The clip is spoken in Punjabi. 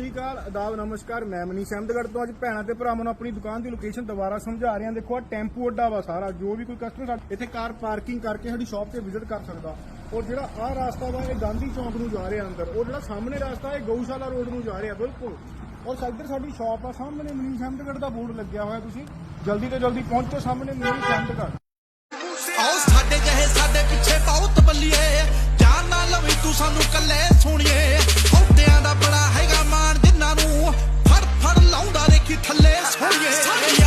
ਸ਼੍ਰੀ ਅਕਾਲ ਆਦਾਬ ਨਮਸਕਾਰ। ਮੈਂ ਮਨੀ ਅਹਿਮਦਗੜ੍ਹ ਤੋਂ ਅੱਜ ਭੈਣਾਂ ਤੇ ਭਰਾਵਾਂ ਨੂੰ ਆਪਣੀ ਦੁਕਾਨ ਦੀ ਲੋਕੇਸ਼ਨ ਦੁਬਾਰਾ ਸਮਝਾ ਰਹੇ ਦੇਖੋ ਆ ਟੈਂਪੂ ਅੱਡਾ ਵਾ ਸਾਰਾ। ਜੋ ਵੀ ਕੋਈ ਕਸਟਮਰ ਇੱਥੇ ਕਾਰ ਪਾਰਕਿੰਗ ਕਰਕੇ ਸਾਡੀ ਸ਼ਾਪ ਤੇ ਵਿਜ਼ਿਟ ਕਰ ਸਕਦਾ। ਔਰ ਜਿਹੜਾ ਆਹ ਰਾਸਤਾ ਵਾ, ਇਹ ਗਾਂਧੀ ਚੌਂਕ ਨੂੰ ਜਾ ਰਿਹਾ ਅੰਦਰ। ਉਹ ਜਿਹੜਾ ਸਾਹਮਣੇ ਰਾਸਤਾ, ਇਹ ਗਊਸ਼ਾਲਾ ਰੋਡ ਨੂੰ ਜਾ ਰਿਹਾ, ਬਿਲਕੁਲ। ਔਰ ਇੱਧਰ ਸਾਡੀ ਸ਼ਾਪ ਆ, ਸਾਹਮਣੇ ਮਨੀ ਅਹਿਮਦਗੜ੍ਹ ਦਾ ਬੋਰਡ ਲੱਗਿਆ ਹੋਇਆ ਤੁਸੀਂ। ਜਲਦੀ ਤੋਂ ਜਲਦੀ ਪਹੁੰਚੋ ਸਾਹਮਣੇ ਮਨੀ ਅਹਿਮਦਗੜ੍ਹ। ਆਓ ਸਾਡੇ ਕਹੇ ਸਾਡੇ ਪਿੱਛੇ ਬਹੁਤ ਬੱਲੀਏ ਜਾਨ ਨਾ ਲਵੀ ਤੂੰ ਸਾਨੂੰ ਕੱਲੇ ਸੁਣੀਏ Let's hurry.